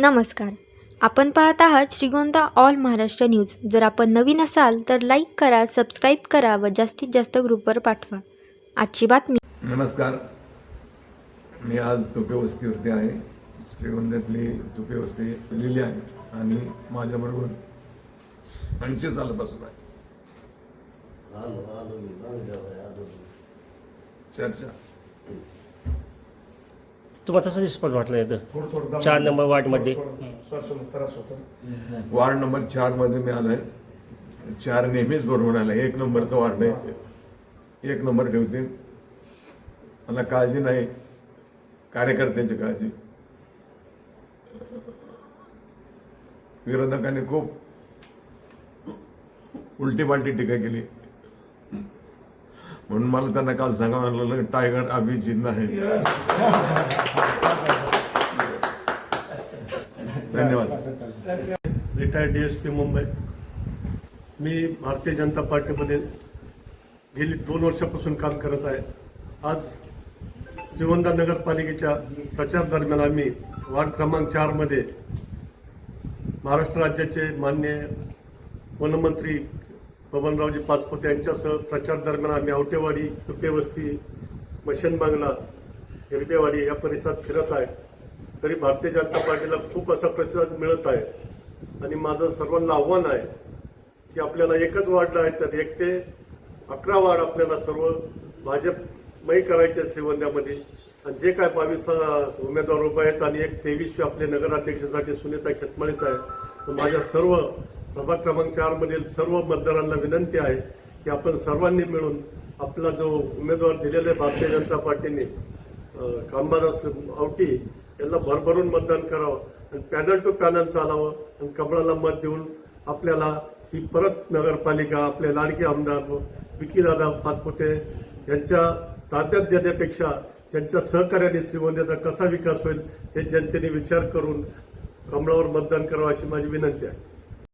नमस्कार. आपण पाहत आहात श्रीगोंदा ऑल महाराष्ट्र न्यूज. जर आपण नवीन असाल तर लाईक करा सबस्क्राईब करा व जास्तीत जास्त ग्रुपवर पाठवा. आजची बातमी. नमस्कार. मी आज तुपे वस्तीवरती आहे. श्रीगोंद्यातली तुपे वस्ती दिलेली आहे आणि माझ्याबरोबर ऐंशी सालापासून आहे. चर्चा. तुम्हाला तसं रिस्पॉन्स वाटला इथं. चार नंबर वार्डमध्ये. वार्ड नंबर चारमध्ये मी आलोय. चार नेहमीच बरोबर आला. एक नंबरचा वार्ड आहे. एक नंबर ठेवतील. मला काळजी नाही. कार्यकर्त्यांची काळजी. विरोधकांनी खूप उलटी पालटी टीका केली. म्हणून मला त्यांना काल सांगावं लागलं टायगर अभिजित नाही. धन्यवाद. Retired D S P Mumbai मी भारतीय जनता पार्टीमध्ये गेली दोन वर्षापासून काम करत आहे. आज श्रीवंदा नगरपालिकेच्या प्रचार दरम्यान आम्ही वार्ड क्रमांक चारमध्ये महाराष्ट्र राज्याचे मान्य वनमंत्री बबनरावजी पाचपोत यांच्यासह प्रचार दरम्यान आम्ही आवटेवाडी तुपेवस्ती मशन बांगला हिरदेवाडी या परिसरात फिरत आहे. तरी भारतीय जनता पार्टीला खूप असा प्रतिसाद मिळत आहे. आणि माझं सर्वांना आव्हान आहे की आपल्याला एकच वाढलं आहे तर एक ते अकरा वाढ आपल्याला सर्व भाजपमयी करायचे श्रीवंद्यामध्ये आणि जे काय बावीस उमेदवार उभे आहेत आणि एक तेवीसशे आपले नगराध्यक्षासाठी सुनीता खतमाळीस आहे. तर माझ्या सर्व प्रभाग क्रमांक चारमधील सर्व मतदारांना विनंती आहे की आपण सर्वांनी मिळून आपला जो उमेदवार दिलेला आहे भारतीय जनता पार्टीने अं, आवटी यांना भरभरून मतदान करावं आणि पॅनल टू पॅनल चालावं आणि कमळाला मत देऊन आपल्याला ही परत नगरपालिका आपले लाडके आमदार विकीदादा पाचपुते यांच्या ताब्यात देण्यापेक्षा त्यांच्या सहकार्याने श्रीगोंद्याचा कसा विकास होईल हे जनतेने विचार करून कमळावर मतदान करावं अशी माझी विनंती आहे.